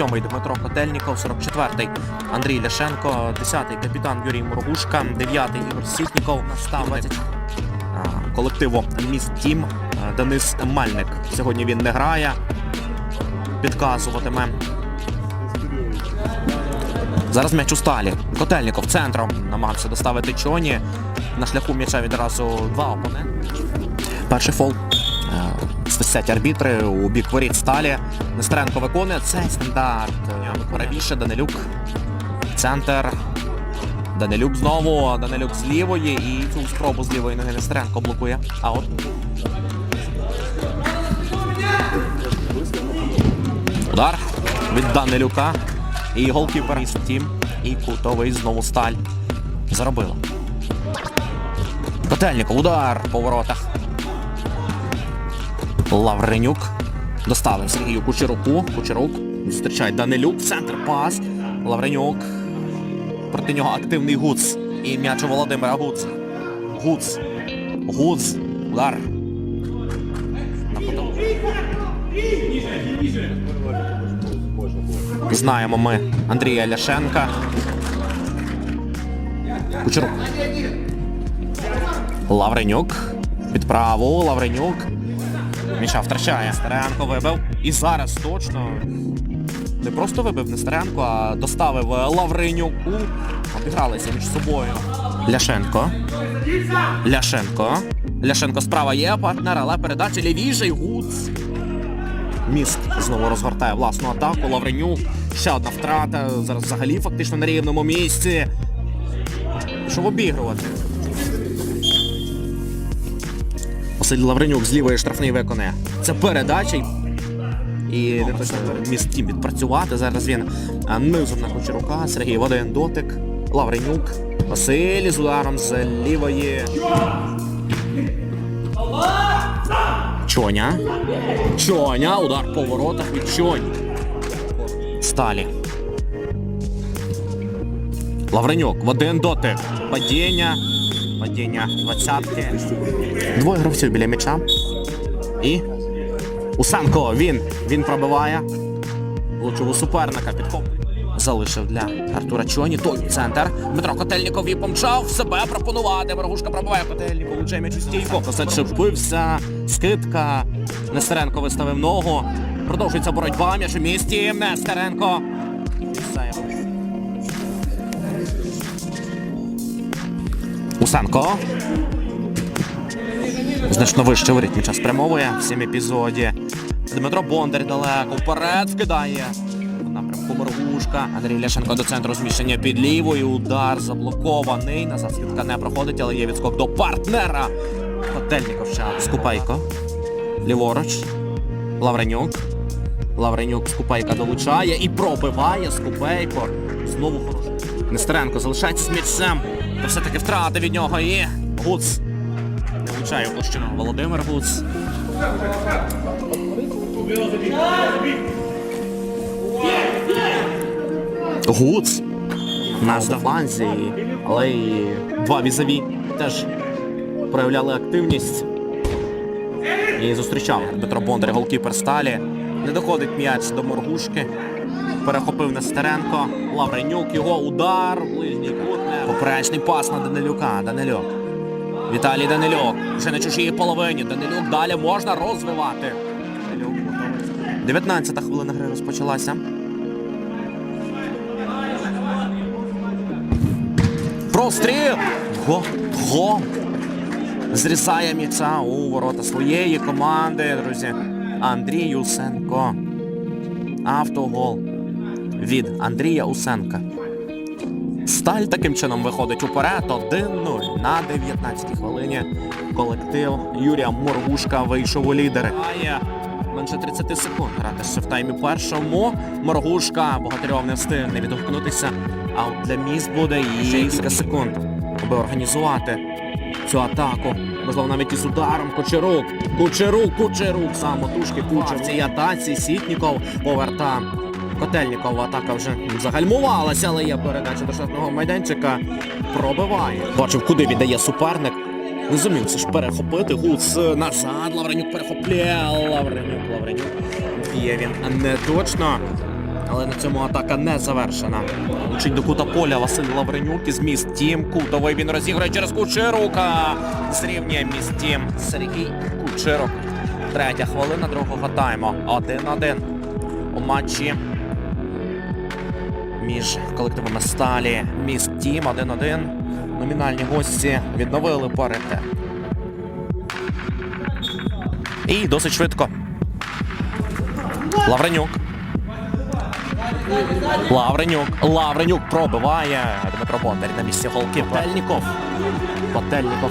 Данилюк, сьомий Дмитро Котельніков, 44-й Андрій Ляшенко, 10-й капітан Юрій Мургушка, 9-й Ігор Сітніков, наставник колективу Міст Тім Денис Мальник. Сьогодні він не грає, підказуватиме. Зараз м'яч у сталі. Котельніков центром намагався доставити Чоні. На шляху м'яча відразу два опоненти. Перший фол. Свистять арбітри у бік воріт сталі. Нестеренко виконує цей стандарт. Правіше Данилюк. Центр. Данилюк знову. Данилюк з лівої. І цю спробу з лівої ноги Нестеренко блокує. А от. Удар від Данилюка. І голкіпер із тім. І кутовий знову сталь. Заробила. Котельников, удар по воротах. Лавренюк. Доставив Сергію Кучеруку. Кучерук. Зустрічає Данилюк. Центр пас. Лавренюк. Проти нього активний Гуц. І м'яч у Володимира Гуц. Гуц. Гуц. Удар. На. Знаємо ми Андрія Ляшенка. Кучерук. Лавренюк. Під праву. Лавренюк. Міша втрачає. Старенко вибив. І зараз точно. Не просто вибив Нестеренко, а доставив Лавренюку. Обігралися між собою. Ляшенко. Ляшенко. Ляшенко справа є партнер, але передача лівіший. Гуц. Міст знову розгортає власну атаку. Лавренюк. Ще одна втрата. Зараз взагалі фактично на рівному місці. Щоб обігрувати. Василь Лавренюк з лівої штрафний виконує. Це передача. І не точно міст тім відпрацювати. Зараз він а, низом на Кучерука. Сергій в один дотик. Лавренюк. Василь з ударом з лівої. Чоня. Чоня. Удар по воротах від Чоні. Сталі. Лавренюк в дотик. Падіння. Падіння двадцятки. Двоє гравців біля м'яча. І. Усенко. Він. Він пробиває. Лучову суперника підхоплює. Залишив для Артура Чоні. Той центр. Дмитро Котельніков і помчав себе пропонувати. Ворогушка пробиває Котельніков. Влучає м'яч у стійку. Зачепився. Скидка. Нестеренко виставив ногу. Продовжується боротьба м'яч у місті. Нестеренко. Усенко. Значно вище воріт м'яча спрямовує в цьому епізоді. Дмитро Бондар далеко вперед вкидає. Напрямку Моргушка. Андрій Ляшенко до центру зміщення під лівою. Удар заблокований. Назад скидка не проходить, але є відскок до партнера. Котельников ще Скупайко. Ліворуч. Лавренюк. Лавренюк Скупайка долучає і пробиває Скупейко. Знову хороший. Нестеренко залишається з м'ячем. Та все-таки втрата від нього і Гуц. Не влучає площину Володимир Гуц. Гуц. На фланзі, але і два візові теж проявляли активність. І зустрічав Дмитро Бондар, голкіпер сталі. Не доходить м'яч до Моргушки. Перехопив Нестеренко. Лавренюк, його удар. Поперечний пас на Данилюка. Данилюк. Віталій Данилюк. Вже на чужій половині. Данилюк далі можна розвивати. Данилюк 19-та хвилина гри розпочалася. Простріл! Го! Го! Зрізає м'яча у ворота своєї команди, друзі. Андрій Усенко. Автогол від Андрія Усенка. Сталь таким чином виходить уперед 1-0 на 19-й хвилині. Колектив Юрія Моргушка вийшов у лідери. Менше 30 секунд грати ще в таймі першому. Моргушка Богатирьов не встигне відгукнутися. А от для міст буде і кілька секунд, аби організувати цю атаку. Можливо, навіть із ударом Кучерук. Кучерук, Кучерук, самотужки Кучер в цій атаці. Сітніков поверта. Котельнікова атака вже загальмувалася, але є передача до штрафного майданчика. Пробиває. Бачив, куди віддає суперник. Не зумів це ж перехопити. Гуц назад. Лавренюк перехоплює. Лавренюк, Лавренюк. Б'є він не точно. Але на цьому атака не завершена. Лучить до кута поля Василь Лавренюк із міст Тім. Кутовий він розіграє через Кучерука. Зрівнює міст Тім. Сергій Кучерук. Третя хвилина другого тайму. 1-1 у матчі між колективами Сталі. Міст Тім 1-1. Номінальні гості відновили паритет. І досить швидко. Лавренюк. Лавренюк. Лавренюк пробиває. Дмитро Бондар на місці голки. Пательніков. Пательніков.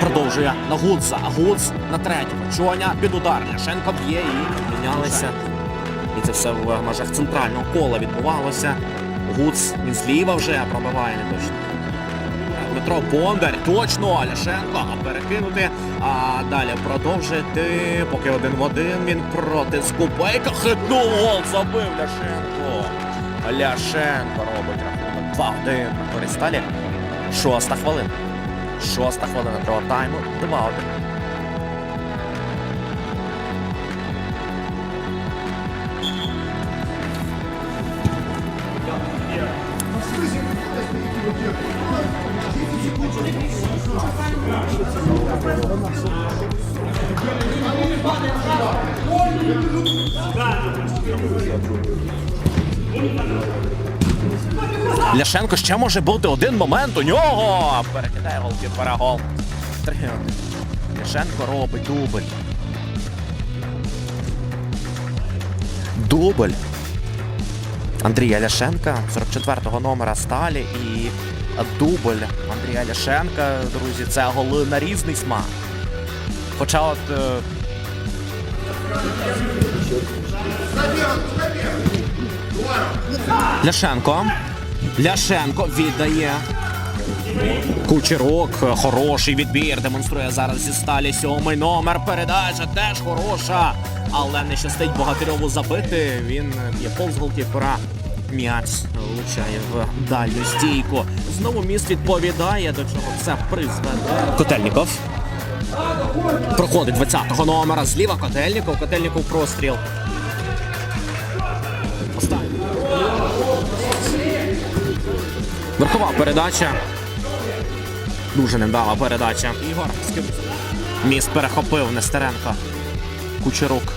Продовжує на Гудза. Гудз на третьому. Чоня під удар. Ляшенко б'є і мінялися. І це все в межах центрального кола відбувалося. Гудз він зліва вже пробиває не точно. Дмитро Бондар, точно Ляшенко, а перекинути. А далі продовжити. Поки один в один він проти Скупейка. Хитнув гол, забив Ляшенко. Ляшенко робить рахунок 2-1 на користь. Шоста хвилина. Шоста хвилина другого тайму. 2-1. Ляшенко ще може бути один момент у нього. Перекидає голкіпера гол. Ляшенко робить дубль. Дубль. Андрія Ляшенка, 44-го номера Сталі і дубль Андрія Ляшенка, друзі, це голи на різний смак. Хоча от. е, Ляшенко. Ляшенко віддає. Кучерок, хороший відбір, демонструє зараз зі сталі сьомий номер. Передача теж хороша, але не щастить Богатирьову забити. Він є повз голкіпера. М'яч влучає в дальню стійку. Знову міст відповідає, до чого це призведе. Котельніков. Проходить 20-го номера. Зліва Котельніков. Котельніков простріл. Останній. Верхова передача. Дуже невдала передача. Ігор Міст перехопив Нестеренко. Кучерук.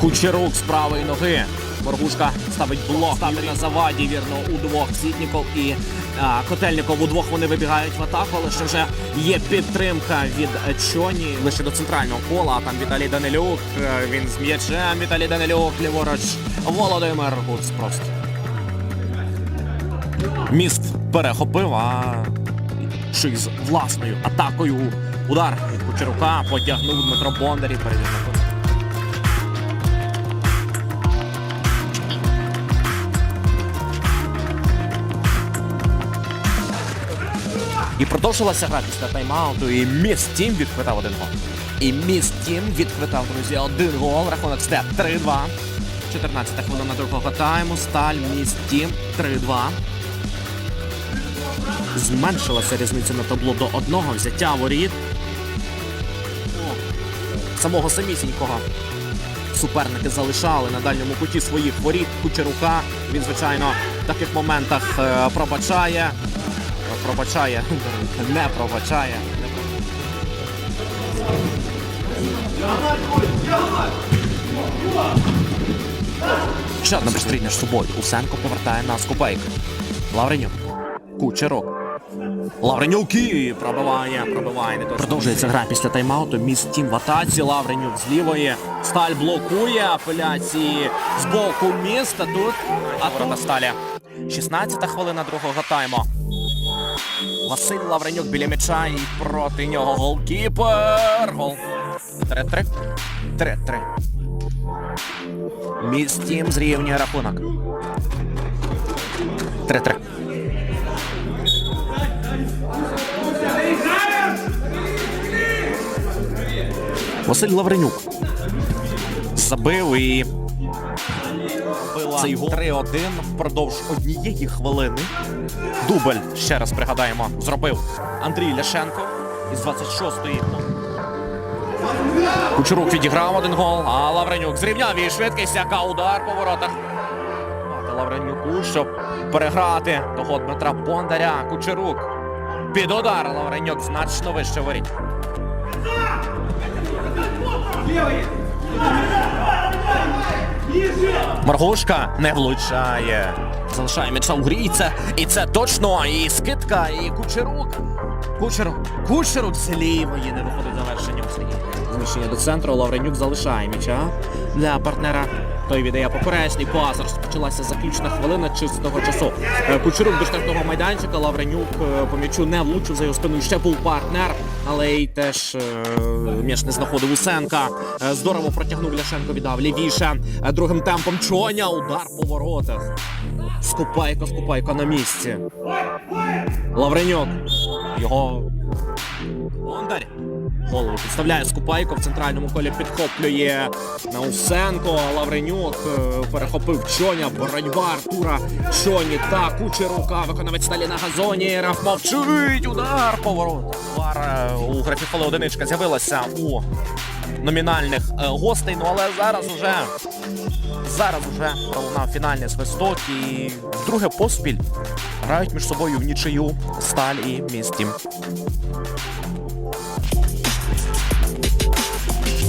Кучерук з правої ноги. Моргушка ставить блок. Ставить на заваді, вірно, у двох Сітніков і а, Котельніков. Удвох вони вибігають в атаку, але ще вже є підтримка від Чоні. Лише до центрального кола. Там Віталій Данилюк. е, Він з м'ячем. Віталій Данилюк, ліворуч. Володимир Гуц просто. Міст перехопив, а чи з власною атакою. Удар від Кучерука потягнув Дмитро Бондар і І продовжилася гра після тайм-ауту, і міст Тім відхвитав один гол. І міст Тім відхвитав, друзі, один гол. Рахунок степ 3-2. 14 хвилина другого тайму. Сталь, міст Тім 3-2. Зменшилася різниця на табло до одного взяття воріт. Самого самісінького суперники залишали на дальньому куті своїх воріт. Кучерука. Він, звичайно, в таких моментах е, пробачає. Пробачає. Не пробачає. Ще одна бистрій між собою. Усенко повертає на Скупейка. Лавренюк. Кучерок. Лавренюк і пробиває, пробиває. Не точно. Продовжується гра після тайм-ауту. Міст Тім в атаці. Лавренюк з лівої. Сталь блокує апеляції з боку міста. Тут атака Сталі. 16 хвилина другого тайму. Василь Лавренюк біля м'яча і проти нього голкіпер. Гол. 3-3. 3-3. Міст Тім зрівнює рахунок. 3-3. Василь Лавренюк забив і цей гол 3-1 впродовж однієї хвилини. Дубль, ще раз пригадаємо, зробив Андрій Ляшенко із 26-ї. Кучерук відіграв один гол, а Лавренюк зрівняв і швидкість, яка удар по воротах. Лавренюку, щоб переграти того Дмитра Бондаря. Кучерук. Під удар Лавренюк значно вище воріт. Маргушка не влучає. Залишає м'яча у грійця. І це точно. І скидка, і кучерук. Кучерук. Кучерук з лівої не виходить завершення у. Зміщення до центру. Лавренюк залишає м'яча для партнера. Той віддає поперечний пас. Розпочалася заключна хвилина чистого часу. Е, Кучерук до штрафного майданчика. Лавренюк е, по м'ячу не влучив за його спиною. Ще був партнер, але й теж е, м'яч не знаходив Усенка. Здорово протягнув Ляшенко, віддав лівіше. Другим темпом Чоня. Удар по воротах. Скупайко, скупайко на місці. Лавренюк. Його Бондар. Голову підставляє Скупайко в центральному колі підхоплює Наусенко. Лавренюк е, перехопив Чоня. Боротьба Артура Чоні та Кучерука. Виконавець сталі на газоні. Раф мовчить. Удар поворот. Удар е, у графі одиничка з'явилася у номінальних е, гостей. Ну але зараз уже зараз уже пролунав фінальний свисток і вдруге поспіль грають між собою в нічию Сталь і місті. Thank you.